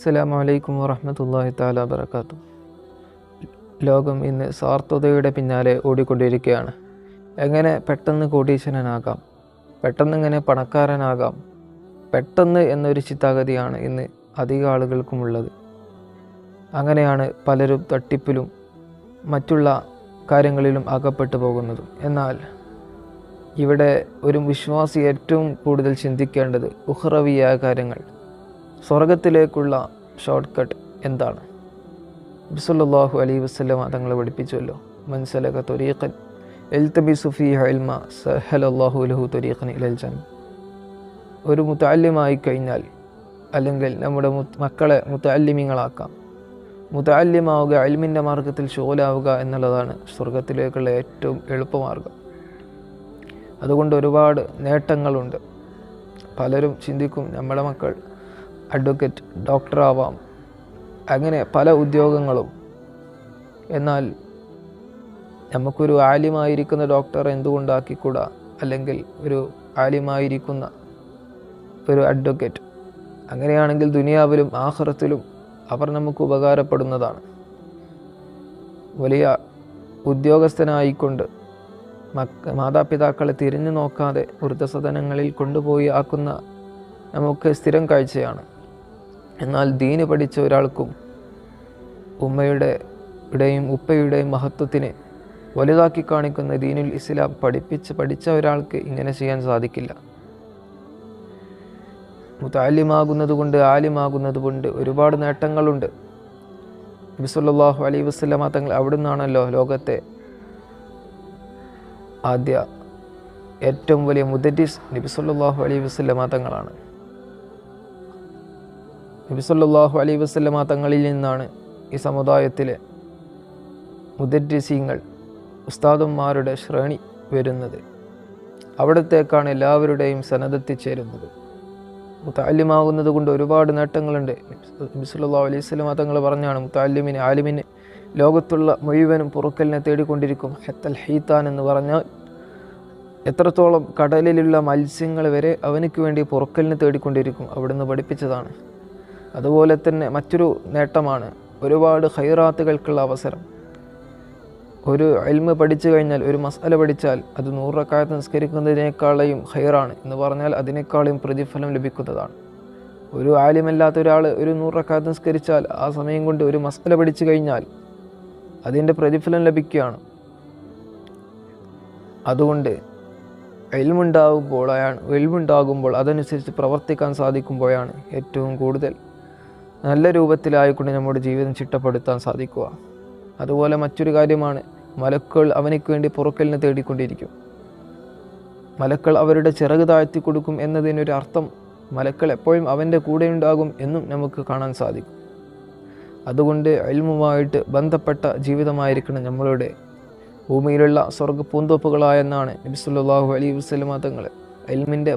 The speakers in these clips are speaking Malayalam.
അസ്സലാമു വലൈക്കും വറഹ്മത്തുള്ളാഹി താല വബറകാതുഹു. ലോകം ഇന്ന് സ്വാർത്ഥതയുടെ പിന്നാലെ ഓടിക്കൊണ്ടിരിക്കുകയാണ്. എങ്ങനെ പെട്ടെന്ന് കോടീശ്വരനാകാം? പെട്ടെന്ന് എങ്ങനെ പണക്കാരനാകാം? പെട്ടെന്ന് എന്നൊരു ചിത്താഗതിയാണ് ഇന്ന് അധിക ആളുകൾക്കുമുള്ളത്. അങ്ങനെയാണ് പലരും തട്ടിപ്പിലും മറ്റുള്ള കാര്യങ്ങളിലും അകപ്പെട്ടു പോകുന്നതും. എന്നാൽ ഇവിടെ ഒരു വിശ്വാസി ഏറ്റവും കൂടുതൽ ചിന്തിക്കേണ്ടത് ഉഹ്റവിയായ കാര്യങ്ങൾ. സ്വർഗത്തിലേക്കുള്ള ഷോർട്ട് കട്ട് എന്താണ്? ബിസുല്ലാഹു അലൈ വസ്ലമ തങ്ങളെ പഠിപ്പിച്ചുവല്ലോ. മൻസലക തൊരീഖൻ എൽത്തബി സുഫി ഹൽമ സഹലല്ലാഹു ലഹു തൊരീഖൻ ഇലൽജൻ ഒരു മുത്താല്യമായി കഴിഞ്ഞാൽ അല്ലെങ്കിൽ നമ്മുടെ മക്കളെ മുത്താല്യമിങ്ങളാക്കാം മുതാല്യമാവുക അൽമിന്റെ മാർഗത്തിൽ ഷോലാവുക എന്നുള്ളതാണ് സ്വർഗത്തിലേക്കുള്ള ഏറ്റവും എളുപ്പമാർഗം അതുകൊണ്ട് ഒരുപാട് നേട്ടങ്ങളുണ്ട്. പലരും ചിന്തിക്കും നമ്മുടെ മക്കൾ അഡ്വക്കേറ്റ് ഡോക്ടറാവാം. അങ്ങനെ പല ഉദ്യോഗങ്ങളും. എന്നാൽ നമുക്കൊരു ആലിമായിരിക്കുന്ന ഡോക്ടർ എന്തുകൊണ്ടാക്കിക്കൂടാ? അല്ലെങ്കിൽ ഒരു ആലിമായിരിക്കുന്ന ഒരു അഡ്വക്കേറ്റ്. അങ്ങനെയാണെങ്കിൽ ദുനിയാവിലും ആഹ്റത്തിലും അവർ നമുക്ക് ഉപകാരപ്പെടുന്നതാണ്. വലിയ ഉദ്യോഗസ്ഥനായിക്കൊണ്ട് മക്ക മാതാപിതാക്കളെ തിരിഞ്ഞു നോക്കാതെ വൃദ്ധസദനങ്ങളിൽ കൊണ്ടുപോയി ആക്കുന്ന നമുക്ക് സ്ഥിരം കാഴ്ചയാണ്. എന്നാൽ ദീന് പഠിച്ച ഒരാൾക്കും ഉമ്മയുടെ യുടെയും ഉപ്പയുടെയും മഹത്വത്തിനെ വലുതാക്കി കാണിക്കുന്ന ദീനുൽ ഇസ്ലാം പഠിപ്പിച്ച് പഠിച്ച ഒരാൾക്ക് ഇങ്ങനെ ചെയ്യാൻ സാധിക്കില്ല. മുത്താലിമാകുന്നത് കൊണ്ട് ആലിമാകുന്നത് കൊണ്ട് ഒരുപാട് നേട്ടങ്ങളുണ്ട്. നബിസുല്ലാഹു അലൈ വസ്ലമ തങ്ങൾ അവിടെ നിന്നാണല്ലോ ലോകത്തെ ആദ്യ ഏറ്റവും വലിയ മുദരിസ് നബിസുല്ലാഹു അലൈ വസ്ലമ തങ്ങളാണ്. നബിസുല്ലാഹു അലൈ വസ്ലമ തങ്ങളിൽ നിന്നാണ് ഈ സമുദായത്തിലെ മുദരിസീങ്ങൾ ഉസ്താദന്മാരുടെ ശ്രേണി വരുന്നത്. അവിടത്തേക്കാണ് എല്ലാവരുടെയും സന്നദ്ധത്തിച്ചേരുന്നത് മുത്താലിമാകുന്നത് കൊണ്ട് ഒരുപാട് നേട്ടങ്ങളുണ്ട്. നബിസല്ലാ അലൈഹി സ്വലമ തങ്ങൾ പറഞ്ഞാണ് മുത്താലിമിന് ആലിമിന് ലോകത്തുള്ള മുഴുവനും പുറക്കലിനെ തേടിക്കൊണ്ടിരിക്കും. ഹത്തൽ ഹീത്താൻ എന്ന് പറഞ്ഞാൽ എത്രത്തോളം കടലിലുള്ള മത്സ്യങ്ങൾ വരെ അവനക്ക് വേണ്ടി പുറക്കലിന് തേടിക്കൊണ്ടിരിക്കും. അവിടുന്ന് പഠിപ്പിച്ചതാണ്. അതുപോലെ തന്നെ മറ്റൊരു നേട്ടമാണ് ഒരുപാട് ഹൈറാത്തുകൾക്കുള്ള അവസരം. ഒരു അൽമ പഠിച്ചു കഴിഞ്ഞാൽ ഒരു മസാല പഠിച്ചാൽ അത് നൂറക്കാലത്ത് നിസ്കരിക്കുന്നതിനേക്കാളെയും ഹൈറാണ് എന്ന് പറഞ്ഞാൽ അതിനേക്കാളും പ്രതിഫലം ലഭിക്കുന്നതാണ്. ഒരു ആലിമല്ലാത്ത ഒരാൾ ഒരു നൂറക്കാലത്ത് നിസ്കരിച്ചാൽ ആ സമയം കൊണ്ട് ഒരു മസാല പഠിച്ചു കഴിഞ്ഞാൽ അതിന്റെ പ്രതിഫലം ലഭിക്കുകയാണ്. അതുകൊണ്ട് എൽമുണ്ടാകുമ്പോൾ അയാൾ എൽമുണ്ടാകുമ്പോൾ അതനുസരിച്ച് പ്രവർത്തിക്കാൻ സാധിക്കുമ്പോഴാണ് ഏറ്റവും കൂടുതൽ നല്ല രൂപത്തിലായിക്കൊണ്ട് നമ്മുടെ ജീവിതം ചിട്ടപ്പെടുത്താൻ സാധിക്കുക. അതുപോലെ മറ്റൊരു കാര്യമാണ് മലക്കൾ അവനക്ക് വേണ്ടി പുറക്കലിനെ തേടിക്കൊണ്ടിരിക്കും. മലക്കൾ അവരുടെ ചിറക് താഴ്ത്തി കൊടുക്കും എന്നതിനൊരു അർത്ഥം മലക്കൾ എപ്പോഴും അവന്റെ കൂടെ ഉണ്ടാകും എന്നും നമുക്ക് കാണാൻ സാധിക്കും. അതുകൊണ്ട് അൽമുമായിട്ട് ബന്ധപ്പെട്ട ജീവിതമായിരിക്കണം നമ്മളുടെ. ഭൂമിയിലുള്ള സ്വർഗ പൂന്തോപ്പുകളായെന്നാണ് നബിസുല്ലാഹു അലൈ വസ്ലമ തങ്ങൾ എൽമിന്റെ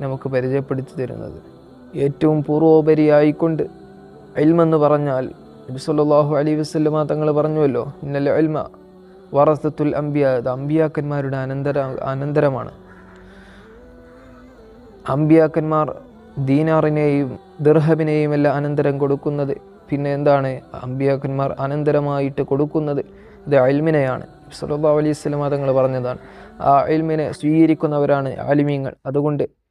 നമുക്ക് പരിചയപ്പെടുത്തി തരുന്നത്. ഏറ്റവും പൂർവോപരിയായിക്കൊണ്ട് അൽമെന്ന് പറഞ്ഞാൽ നബിസ്വല്ലാഹു അലൈ വസ്ലമ തങ്ങൾ പറഞ്ഞുവല്ലോ ഇന്നലെ അൽമ വറസത്തുൽ അംബിയ. അത് അമ്പിയാക്കന്മാരുടെ അനന്തര അനന്തരമാണ്. അമ്പിയാക്കന്മാർ ദീനാറിനെയും ദിർഹബിനെയും എല്ലാം അനന്തരം കൊടുക്കുന്നത് പിന്നെ എന്താണ്? അമ്പിയാക്കന്മാർ അനന്തരമായിട്ട് കൊടുക്കുന്നത് ഇത് അൽമിനെയാണ് സുലഭ അലൈഹി സ്വലമ തങ്ങൾ പറഞ്ഞതാണ് ആ അൽമിനെ സ്വീകരിക്കുന്നവരാണ് ആലിമീങ്ങൾ. അതുകൊണ്ട്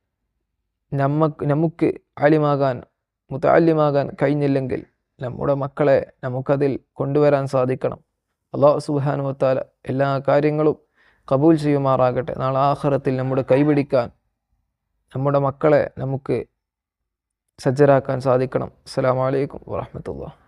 നമുക്ക് നമുക്ക് ആലിമാകാൻ മുത്താലിമാകാൻ കഴിഞ്ഞില്ലെങ്കിൽ നമ്മുടെ മക്കളെ നമുക്കതിൽ കൊണ്ടുവരാൻ സാധിക്കണം. അള്ളാഹു സുബാനുവത്താല എല്ലാ കാര്യങ്ങളും കബൂൽ ചെയ്യുമാറാകട്ടെ. നാളെ ആഹ്റത്തിൽ നമ്മുടെ കൈപിടിക്കാൻ നമ്മുടെ മക്കളെ നമുക്ക് സജ്ജരാക്കാൻ സാധിക്കണം. അസ്സാം വലൈക്കും വാഹമത്തുള്ള